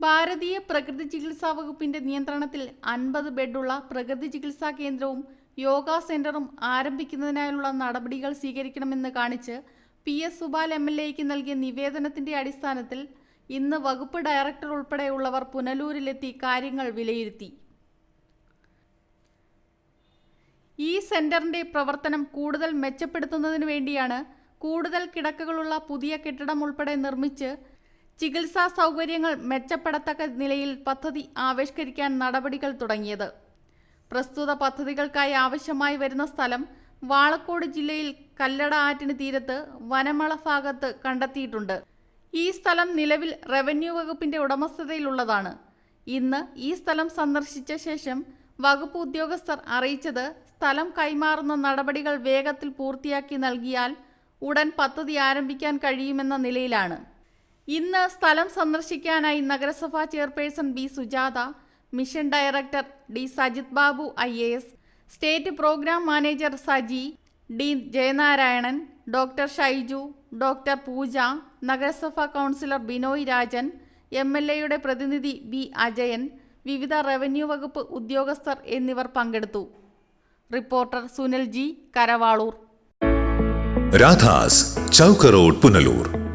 ഭാരതീയ പ്രകൃതി ചികിത്സാ വകുപ്പിന്റെ നിയന്ത്രണത്തിൽ അൻപത് ബെഡുള്ള പ്രകൃതി ചികിത്സാ കേന്ദ്രവും യോഗ സെന്ററും ആരംഭിക്കുന്നതിനായുള്ള നടപടികൾ സ്വീകരിക്കണമെന്ന് കാണിച്ച് P S Subal M L എക്ക് നൽകിയ നിവേദനത്തിന്റെ അടിസ്ഥാനത്തിൽ ഇന്ന് വകുപ്പ് ഡയറക്ടർ ഉൾപ്പെടെയുള്ളവർ പുനലൂരിലെത്തി കാര്യങ്ങൾ വിലയിരുത്തി. ഈ സെന്ററിന്റെ പ്രവർത്തനം കൂടുതൽ മെച്ചപ്പെടുത്തുന്നതിനു വേണ്ടിയാണ് കൂടുതൽ കിടക്കകളുള്ള പുതിയ കെട്ടിടം ഉൾപ്പെടെ നിർമ്മിച്ച് ചികിത്സാ സൗകര്യങ്ങൾ മെച്ചപ്പെടത്തക്ക നിലയിൽ പദ്ധതി ആവിഷ്കരിക്കാൻ നടപടികൾ തുടങ്ങിയത്. പ്രസ്തുത പദ്ധതികൾക്കായി ആവശ്യമായി വരുന്ന സ്ഥലം വാളക്കോട് ജില്ലയിൽ കല്ലട ആറ്റിന് തീരത്ത് വനമള ഭാഗത്ത് കണ്ടെത്തിയിട്ടുണ്ട്. ഈ സ്ഥലം നിലവിൽ റവന്യൂ വകുപ്പിന്റെ ഉടമസ്ഥതയിലുള്ളതാണ്. ഇന്ന് ഈ സ്ഥലം സന്ദർശിച്ച ശേഷം വകുപ്പ് ഉദ്യോഗസ്ഥർ അറിയിച്ചത് സ്ഥലം കൈമാറുന്ന നടപടികൾ വേഗത്തിൽ പൂർത്തിയാക്കി നൽകിയാൽ ഉടൻ പദ്ധതി ആരംഭിക്കാൻ കഴിയുമെന്ന നിലയിലാണ്. ഇന്ന് സ്ഥലം സന്ദർശിക്കാനായി നഗരസഭാ chairperson B Sujatha mission director D Sajith Babu I A S state programme manager Saji D Jayanarayanan doctor Shaiju doctor Pooja നഗരസഭാ councillor Binoy Rajan M L എയുടെ പ്രതിനിധി ബി അജയൻ വിവിധ റവന്യൂ വകുപ്പ് ഉദ്യോഗസ്ഥർ എന്നിവർ പങ്കെടുത്തു. Reporter Sunil G Karavaloor. Radhas ചൗക്കറോഡ് Punalur.